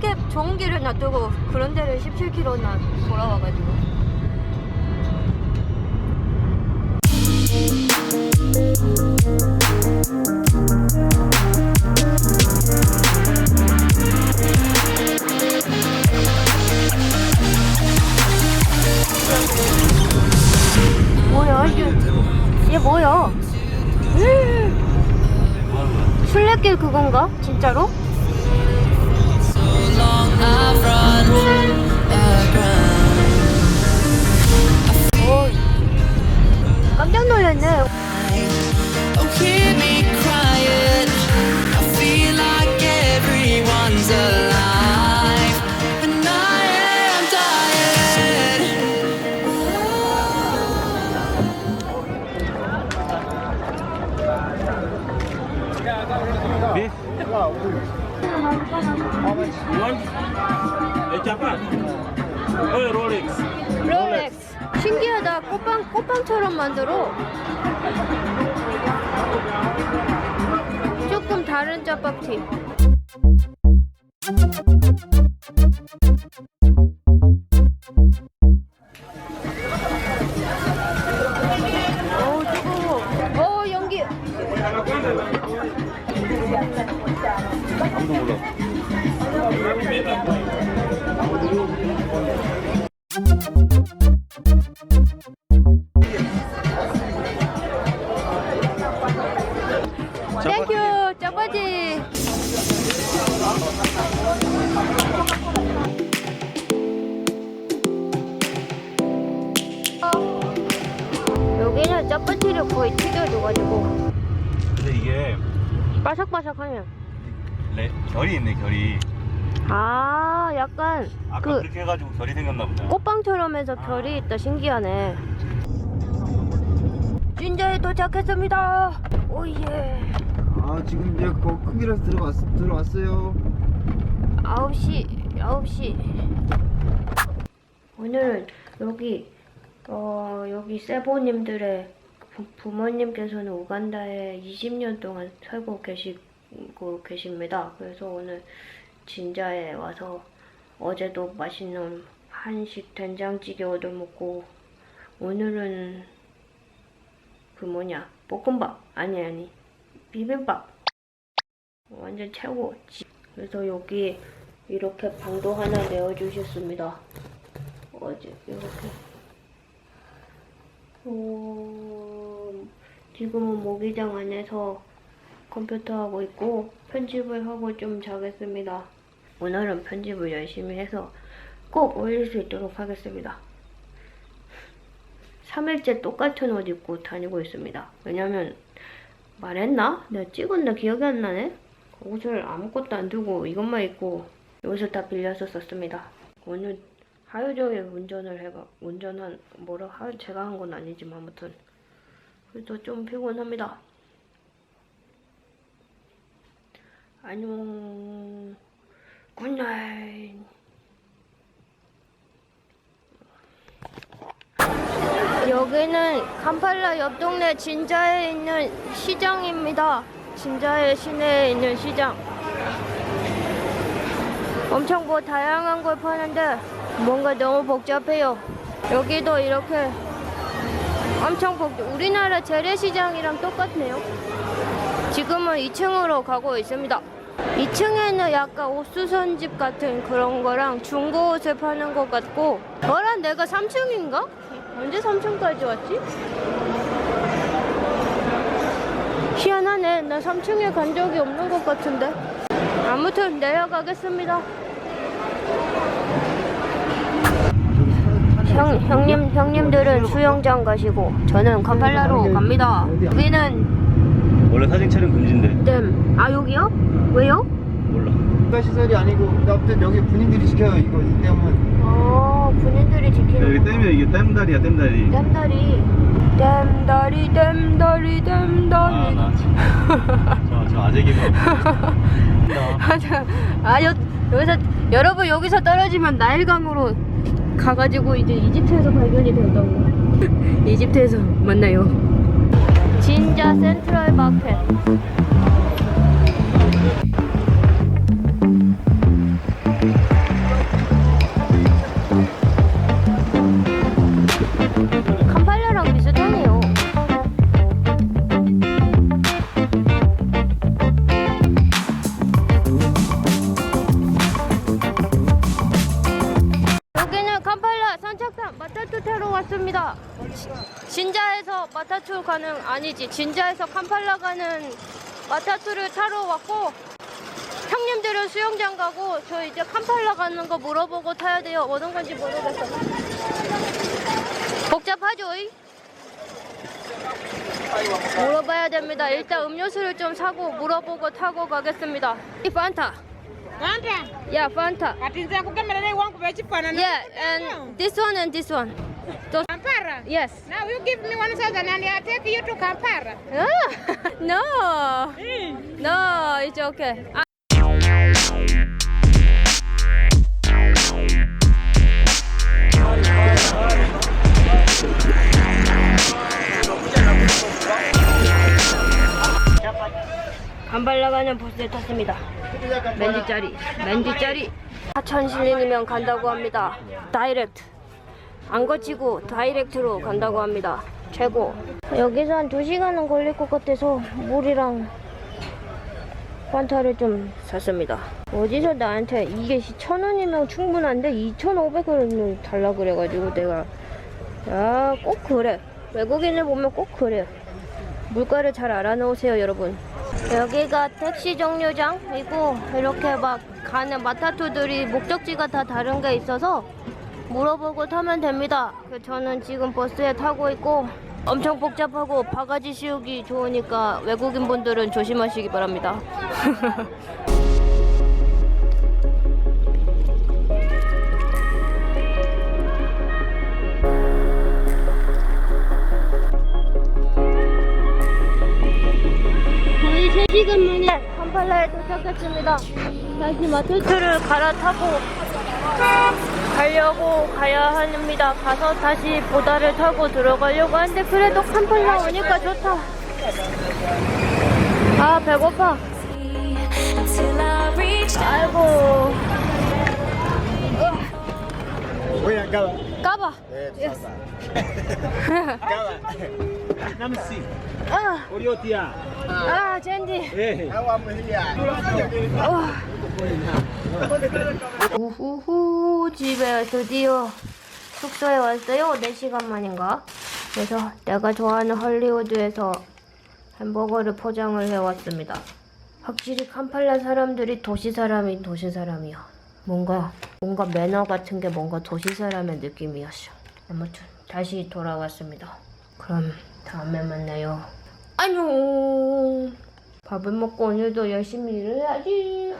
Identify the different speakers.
Speaker 1: 그렇게 좋은 길을 놔두고 그런 데를 17km나 돌아와가지고. 뭐야 이게 얘 뭐야? 음. 술래길 그건가? 진짜로? 오, 깜짝 놀랐네.
Speaker 2: You want? A Japan? Oh, Rolex.
Speaker 1: 롤렉스. 신기하다. 꽃빵, 꽃빵처럼 만들어. 조금 다른 짜파티. 짜파티를 거의 튀겨줘가지고
Speaker 2: 근데 이게
Speaker 1: 바삭바삭하네.
Speaker 2: 레, 결이 있네, 결이.
Speaker 1: 아, 약간
Speaker 2: 아까
Speaker 1: 그
Speaker 2: 그 렇게 해가지고 결이 생겼나 보다.
Speaker 1: 꽃빵처럼 해서 별이 있다. 신기하네. 진자에 도착했습니다. 오예.
Speaker 3: 아 지금 이제 거 크기라서 들어왔, 들어왔어요
Speaker 1: 9시, 9시. 오늘은 여기, 어, 여기 세보님들의 부, 부모님께서는 우간다에 20년 동안 살고 계시고 계십니다. 그래서 오늘 진자에 와서 어제도 맛있는 한식 된장찌개 얻어먹고 오늘은 그 뭐냐 볶음밥 아니 아니 비빔밥 완전 최고 그래서 여기 이렇게 방도 하나 내어주셨습니다. 어제 이렇게. 어, 지금은 모기장 안에서 컴퓨터 하고 있고 편집을 하고 좀 자겠습니다. 오늘은 편집을 열심히 해서 꼭 올릴 수 있도록 하겠습니다. 3일째 똑같은 옷 입고 다니고 있습니다. 왜냐면 말했나? 내가 찍었나 기억이 안 나네? 옷을 아무것도 안 두고 이것만 입고 여기서 다 빌려서 썼습니다. 오늘 하루 종일 운전을 해가 운전한 뭐라 하 제가 한 건 아니지만 아무튼 그래서 좀 피곤합니다. 안녕. 굿나잇. 여기는 캄팔라 옆 동네 진자에 있는 시장입니다. 진자의 시내에 있는 시장. 엄청 뭐 다양한 걸 파는데 뭔가 너무 복잡해요. 여기도 이렇게 엄청 복 우리나라 재래시장이랑 똑같네요. 지금은 2층으로 가고 있습니다. 2층에는 약간 옷수선집 같은 그런 거랑 중고 옷을 파는 것 같고 어라 내가 3층인가? 언제 3층까지 왔지? 희한하네. 나 3층에 간 적이 없는 것 같은데. 아무튼 내려가겠습니다. 형, 형님, 형님들은 수영장 가시고 저는 캄팔라로 갑니다. 여기는
Speaker 2: 원래 사진 촬영 금지인데.
Speaker 1: 댐. 아 여기요? 왜요?
Speaker 2: 몰라.
Speaker 3: 국가 시설이 아니고 아무튼 여기 군인들이 지켜요 이거 이 댐은
Speaker 1: 어, 군인들이
Speaker 2: 여기
Speaker 1: 지키는
Speaker 2: 댐이 이게 댐다리야, 댐다리.
Speaker 1: 댐다리. 댐다리, 댐다리, 댐다리.
Speaker 2: 아, 나 저, 저, 저 아재 기분.
Speaker 1: 맞아. 아, 여, 여기서, 여러분, 여기서 떨어지면 나일강으로 가가지고 이제 이집트에서 발견이 된다고. 이집트에서 만나요. 진짜 센트럴 마켓. 아니지. 진자에서 캄팔라 가는 마타투를 타러 왔고 형님들은 수영장 가고 저 이제 캄팔라 가는 거 물어보고 타야 돼요. 어떤 건지 모르겠어. 복잡하죠? 이? 물어봐야 됩니다. 일단 음료수를 좀 사고 물어보고 타고 가겠습니다. 이 판타
Speaker 4: Wanda,
Speaker 1: 야 판타
Speaker 4: kati nze nkugemerera wangu bekifaanana.
Speaker 1: Yeah, and this one and this one. Those,
Speaker 4: Kampala.
Speaker 1: yes.
Speaker 4: Now you give me one thousand and I take you to Kampala.
Speaker 1: Ah, no, no, it's okay. Ah. 반발 나가는 버스에 탔습니다. 맨디짜리, 맨디짜리. 하천 실링이면 간다고 합니다. 다이렉트. 안 거치고 다이렉트로 간다고 합니다. 최고. 여기서 한 2시간은 걸릴 것 같아서 물이랑 판타를 좀 샀습니다. 어디서 나한테 이게 1,000원이면 충분한데 2,500원을 달라 그래가지고 내가 야, 꼭 그래. 외국인을 보면 꼭 그래. 물가를 잘 알아놓으세요, 여러분. 여기가 택시 정류장이고 이렇게 막 가는 마타투들이 목적지가 다 다른 게 있어서 물어보고 타면 됩니다. 그 저는 지금 버스에 타고 있고 엄청 복잡하고 바가지 씌우기 좋으니까 외국인 분들은 조심하시기 바랍니다. 캄팔라에 도착했습니다. 다시 마트트를 갈아타고 가려고 가야 합니다. 가서 다시 보다를 타고 들어가려고 하는데 그래도 캄팔라 오니까 좋다. 아 배고파. 아이고 까봐.
Speaker 3: 네 가봐
Speaker 2: 남씨
Speaker 1: 아,
Speaker 2: 우리 어디야?
Speaker 1: 아 젠디.
Speaker 2: 예.
Speaker 3: 뭐야
Speaker 1: 우후후 집에 드디어 숙소에 왔어요. 4시간 만인가? 그래서 내가 좋아하는 헐리우드에서 햄버거를 포장을 해왔습니다. 확실히 캄팔라 사람들이 도시 사람이 도시 사람이야. 뭔가 뭔가 매너 같은 게 뭔가 도시 사람의 느낌이었어. 아무튼 다시 돌아왔습니다. 그럼 다음에 만나요. 안녕. 밥을 먹고 오늘도 열심히 일을 해야지.